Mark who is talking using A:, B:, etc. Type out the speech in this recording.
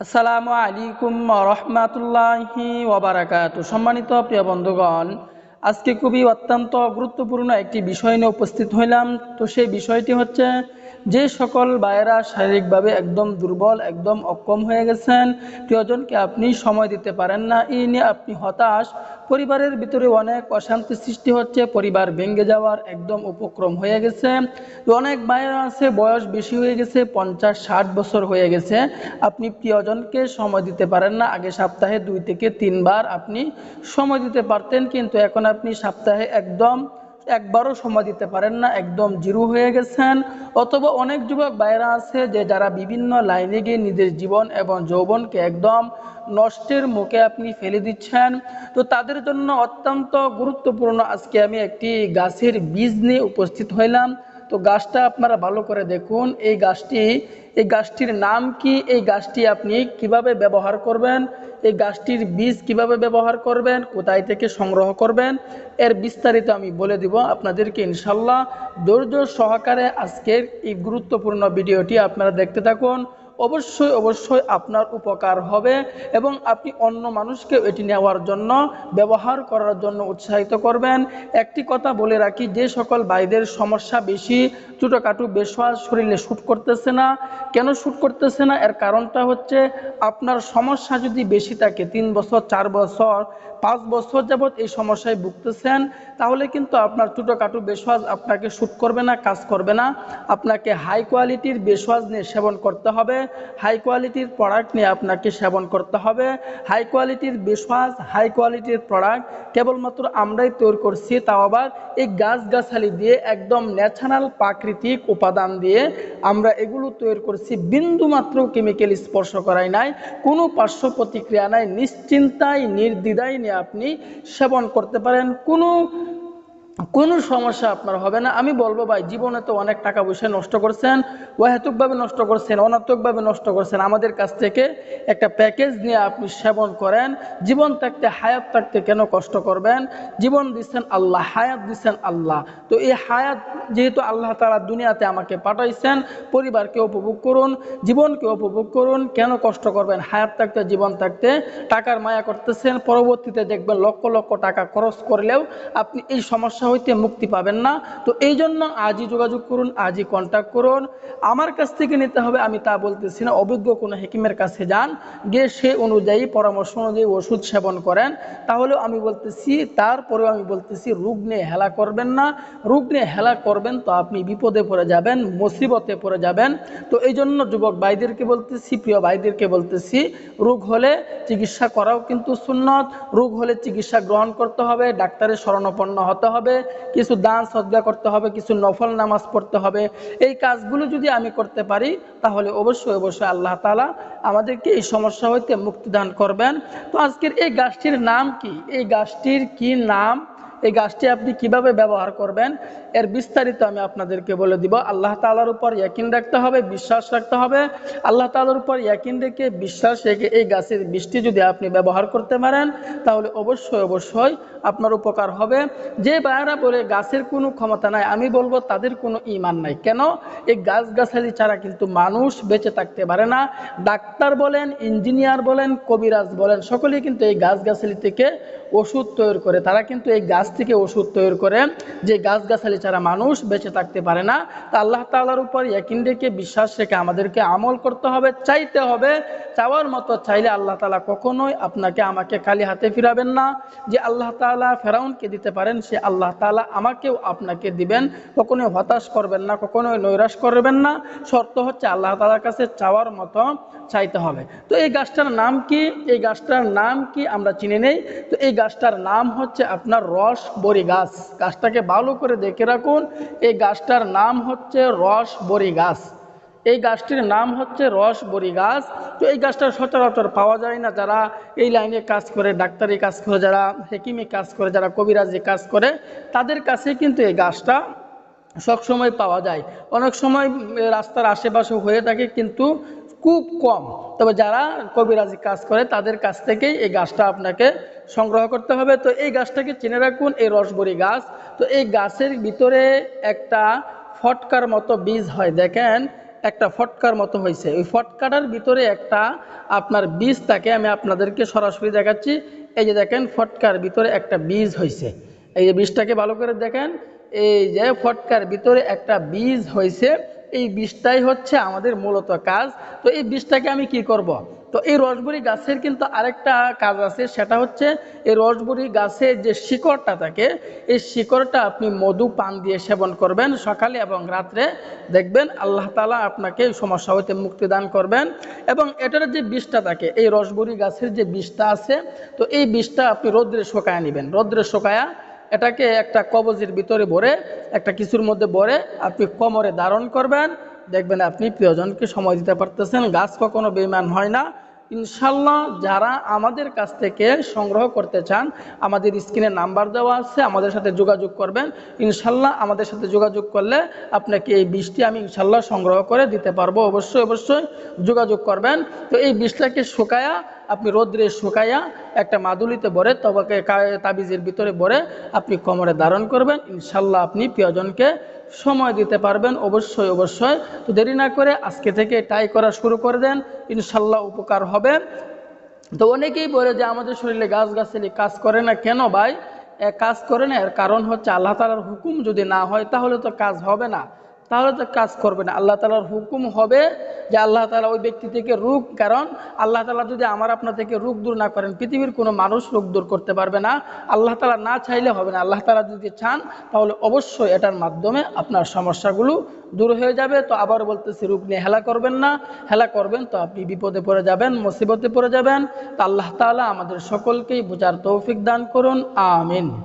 A: আসসালামু আলাইকুম রহমাতুল্লাহি ওবারাকাত সম্মানিত প্রিয় বন্ধুগণ, আজকে খুবই অত্যন্ত গুরুত্বপূর্ণ একটি বিষয় নিয়ে উপস্থিত হইলাম। তো সেই বিষয়টি হচ্ছে যে সকল ভাইয়েরা শারীরিকভাবে একদম দুর্বল, একদম অক্ষম হয়ে গেছেন, প্রিয়জনকে আপনি সময় দিতে পারেন না। এই নিয়ে আপনি হতাশ। পরিবারের ভিতরে অনেক অশান্তি সৃষ্টি হচ্ছে, পরিবার ভেঙে যাওয়ার একদম উপক্রম হয়ে গেছে। অনেক ভাইয়েরা আছে, বয়স বেশি হয়ে গেছে, পঞ্চাশ, ষাট বছর হয়ে গেছে। আপনি প্রিয়জনকে সময় দিতে পারেন না। আগে সপ্তাহে দুই থেকে তিনবার আপনি সময় দিতে পারতেন, কিন্তু এখন আপনি সপ্তাহে একদম একবারও সময় দিতে পারেন না, একদম জিরো হয়ে গেছেন। অথবা অনেক যুবক বাইরা আছে যে যারা বিভিন্ন লাইনে গিয়ে নিজের জীবন এবং যৌবনকে একদম নষ্টের মুখে আপনি ফেলে দিচ্ছেন। তো তাদের জন্য অত্যন্ত গুরুত্বপূর্ণ আজকে আমি একটি গাছের বীজ নিয়ে উপস্থিত হইলাম। তো গাছটা আপনারা ভালো করে দেখুন, এই গাছটি, এই গাছটির নাম কি, এই গাছটি আপনি কীভাবে ব্যবহার করবেন, এই গাছটির বীজ কীভাবে ব্যবহার করবেন, কোথায় থেকে সংগ্রহ করবেন, এর বিস্তারিত আমি বলে দিব আপনাদেরকে ইনশাল্লাহ। ধৈর্য সহকারে আজকের এই গুরুত্বপূর্ণ ভিডিওটি আপনারা দেখতে থাকুন। অবশ্যই অবশ্যই আপনার উপকার হবে এবং আপনি অন্য মানুষকে এটি নেওয়ার জন্য, ব্যবহার করার জন্য উৎসাহিত করবেন। একটি কথা বলে রাখি, যে সকল ভাইদের সমস্যা বেশি, ছোটোখাটো বেশোয়াজ শরীরে শ্যুট করতেছে না। কেন শ্যুট করতেছে না? এর কারণটা হচ্ছে, আপনার সমস্যা যদি বেশি থাকে, তিন বছর, চার বছর, পাঁচ বছর যাবৎ এই সমস্যায় ভুগতেছেন, তাহলে কিন্তু আপনার ছোটোখাটো বেশওয়াজ আপনাকে শ্যুট করবে না, কাজ করবে না। আপনাকে হাই কোয়ালিটির বেশওয়াজ নিয়ে সেবন করতে হবে। হাই কোয়ালিটির প্রোডাক্ট নিয়ে আপনাকে সেবন করতে হবে। হাই কোয়ালিটির বিশ্বাস হাই কোয়ালিটির প্রোডাক্ট কেবলমাত্র আমরাই তৈরি করছি, তাও আবার এই গাছগাছালি দিয়ে একদম ন্যাচারাল প্রাকৃতিক উপাদান দিয়ে আমরা এগুলো তৈরি করছি। বিন্দুমাত্র কেমিক্যাল স্পর্শ করাই নাই, কোনো পার্শ্ব প্রতিক্রিয়া নাই, নিশ্চিন্তায়, নির্দ্বিধায় নিয়ে আপনি সেবন করতে পারেন। কোনো কোনো সমস্যা আপনার হবে না। আমি বলব ভাই, জীবনে তো অনেক টাকা পয়সা নষ্ট করছেন অহেতুকভাবে নষ্ট করছেন, অনাত্মকভাবে নষ্ট করছেন। আমাদের কাছ থেকে একটা প্যাকেজ নিয়ে আপনি সেবন করেন। জীবন থাকতে, হায়াত থাকতে কেন কষ্ট করবেন? জীবন দিচ্ছেন আল্লাহ, হায়াত দিচ্ছেন আল্লাহ। তো এই হায়াত যেহেতু আল্লাহ তালা দুনিয়াতে আমাকে পাঠাইছেন, পরিবারকে উপভোগ করুন, জীবনকে উপভোগ করুন, কেন কষ্ট করবেন? হায়াত থাকতে, জীবন থাকতে টাকার মায়া করতেছেন, পরবর্তীতে দেখবেন লক্ষ লক্ষ টাকা খরচ করলেও আপনি এই সমস্যা হইতে মুক্তি পাবেন না। তো এই জন্য আজই যোগাযোগ করুন, আজই কন্ট্যাক্ট করুন। আমার কাছ থেকে নিতে হবে, আমি তা বলতেছি না, অভিজ্ঞ কোনো হেকিমের কাছে যান, গিয়ে সে অনুযায়ী, পরামর্শ অনুযায়ী ওষুধ সেবন করেন। তাহলেও আমি বলতেছি, তারপরেও আমি বলতেছি রোগ নিয়ে হেলা করবেন না। রোগ নিয়ে হেলা করবেন তো আপনি বিপদে পড়ে যাবেন, মুসিবতে পড়ে যাবেন। তো এই জন্য যুবক ভাইদেরকে বলতেছি, প্রিয় ভাইদেরকে বলতেছি, রোগ হলে চিকিৎসা করাও কিন্তু সুন্নত, রোগ হলে চিকিৎসা গ্রহণ করতে হবে, ডাক্তারের শরণাপন্ন হতে হবে। কিছু দান সজ্জা করতে হবে, কিছু নফল নামাজ পড়তে হবে। এই কাজগুলো যদি আমি করতে পারি, তাহলে অবশ্যই অবশ্যই আল্লাহ তালা আমাদেরকে এই সমস্যা হইতে মুক্তিদান করবেন। তো আজকের এই গাছটির নাম কি? এই গাছটির কি নাম? এই গাছটি আপনি কীভাবে ব্যবহার করবেন, এর বিস্তারিত আমি আপনাদেরকে বলে দিব। আল্লাহ তালার উপর ইয়াকিন রাখতে হবে, বিশ্বাস রাখতে হবে। আল্লাহ তালার উপর ইয়াকিন রেখে বিশ্বাস রেখে এই গাছের বৃষ্টি যদি আপনি ব্যবহার করতে পারেন, তাহলে অবশ্যই অবশ্যই আপনার উপকার হবে। যে বায়ারা বলে গাছের কোনো ক্ষমতা নাই, আমি বলব তাদের কোনো ইমান নাই। কেন? এই গাছগাছালি ছাড়া কিন্তু মানুষ বেঁচে থাকতে পারে না। ডাক্তার বলেন, ইঞ্জিনিয়ার বলেন, কবিরাজ বলেন, সকলেই কিন্তু এই গাছগাছালি থেকে ওষুধ তৈরি করে। তারা কিন্তু এই গাছ থেকে ওষুধ তৈরি করে যে গাছগাছালি ছাড়া মানুষ বেঁচে থাকতে পারে না। তা আল্লাহ তাআলার উপর ইয়াকিন বিশ্বাস রেখে আমাদেরকে আমল করতে হবে, চাইতে হবে। চাওয়ার মতো চাইলে আল্লাহ তালা কখনোই আপনাকে আমাকে খালি হাতে ফিরাবেন না। যে আল্লাহ তাআলা ফেরাউনকে দিতে পারেন, সে আল্লাহ তাআলা আমাকেও আপনাকে দিবেন। কখনোই হতাশ করবেন না, কখনোই নৈরাশ করবেন না। শর্ত হচ্ছে আল্লাহ তাআলার কাছে চাওয়ার মতো চাইতে হবে। তো এই গাছটার নাম কি? এই গাছটার নাম কি আমরা চিনে নেই। তো এই গাছটার নাম হচ্ছে আপনার রস বড়ি গাছ। গাছটাকে ভালো করে দেখে রাখুন, এই গাছটার নাম হচ্ছে রস বড়ি গাছ। এই গাছটির নাম হচ্ছে রস বড়ি গাছ। তো এই গাছটা সচরাচর পাওয়া যায় না যারা এই লাইনে কাজ করে, ডাক্তারি কাজ করে, যারা হেকিমি কাজ করে, যারা কবিরাজি কাজ করে, তাদের কাছে কিন্তু এই গাছটা সবসময় পাওয়া যায়। অনেক সময় রাস্তার আশেপাশে হয়ে থাকে কিন্তু খুব কম। তবে যারা কবিরাজি কাজ করে, তাদের কাছ থেকেই এই গাছটা আপনাকে সংগ্রহ করতে হবে। তো এই গাছটাকে চিনে রাখুন, এই রসবরি গাছ। তো এই গাছের ভিতরে একটা ফটকার মতো বীজ হয়। দেখেন, একটা ফটকার মতো হয়েছে। ওই ফটকাটার ভিতরে একটা আপনার বীজ থাকে, আমি আপনাদেরকে সরাসরি দেখাচ্ছি। এই যে দেখেন, ফটকার ভিতরে একটা বীজ হয়েছে। এই যে বীজটাকে ভালো করে দেখেন এই যে ফটকার ভিতরে একটা বীজ হয়েছে, এই বীজটাই হচ্ছে আমাদের মূলত কাজ। তো এই বীজটাকে আমি কি করব। তো এই রসবরি গাছের কিন্তু আরেকটা কাজ আছে, সেটা হচ্ছে এই রসবরি গাছের যে শিকড়টা থাকে, এই শিকড়টা আপনি মধু পান দিয়ে সেবন করবেন সকালে এবং রাত্রে। দেখবেন আল্লাহ তালা আপনাকে সমস্যা হইতে মুক্তি দান করবেন। এবং এটার যে বিষটা থাকে, এই রসবরি গাছের যে বিষটা আছে, তো এই বিষটা আপনি রৌদ্রে শোকায় নেবেন। রৌদ্রে শোকায়া এটাকে একটা কবজির ভিতরে ভরে, একটা কিছুর মধ্যে ভরে আপনি কোমরে ধারণ করবেন। দেখবেন আপনি প্রিয়জনকে সময় দিতে পারতেছেন। গাছ কখনো বেইমান হয় না। ইনশাল্লাহ যারা আমাদের কাছ থেকে সংগ্রহ করতে চান, আমাদের স্ক্রিনে নাম্বার দেওয়া আছে, আমাদের সাথে যোগাযোগ করবেন। ইনশাল্লাহ আমাদের সাথে যোগাযোগ করলে আপনাকে এই বিষটি আমি ইনশাল্লাহ সংগ্রহ করে দিতে পারব। অবশ্যই অবশ্যই যোগাযোগ করবেন। তো এই বিষটাকে শুকায়া, আপনি রোদ্রে শুকাইয়া একটা মাদুলিতে ভরে, তবাকে তাবিজের ভিতরে ভরে আপনি কোমরে ধারণ করবেন। ইনশাল্লাহ আপনি প্রিয়জনকে সময় দিতে পারবেন, অবশ্যই অবশ্যই। তো দেরি না করে আজকে থেকে টাই করা শুরু করে দেন ইনশাল্লাহ উপকার হবে। তো অনেকেই বলে যে, আমাদের শরীরে গাছগাছালি কাজ করে না কেন ভাই? কাজ করে না, এর কারণ হচ্ছে আল্লাহ তালার হুকুম যদি না হয়, তাহলে তো কাজ হবে না। তাহলে তো কাজ করবে না। আল্লাহ তালার হুকুম হবে যে আল্লাহ তালা ওই ব্যক্তি থেকে রোগ, কারণ আল্লাহ তালা যদি আমার আপনার থেকে রোগ দূর না করেন, পৃথিবীর কোনো মানুষ রোগ দূর করতে পারবে না। আল্লাহ তালা না চাইলে হবে না। আল্লাহ তালা যদি চান, তাহলে অবশ্যই এটার মাধ্যমে আপনার সমস্যাগুলো দূর হয়ে যাবে। তো আবার বলতেছি, রোগ নিয়ে হেলা করবেন না। হেলা করবেন তো আপনি বিপদে পড়ে যাবেন, মুসিবতে পড়ে যাবেন। তা আল্লাহ তালা আমাদের সকলকেই বোঝার তৌফিক দান করুন। আমিন।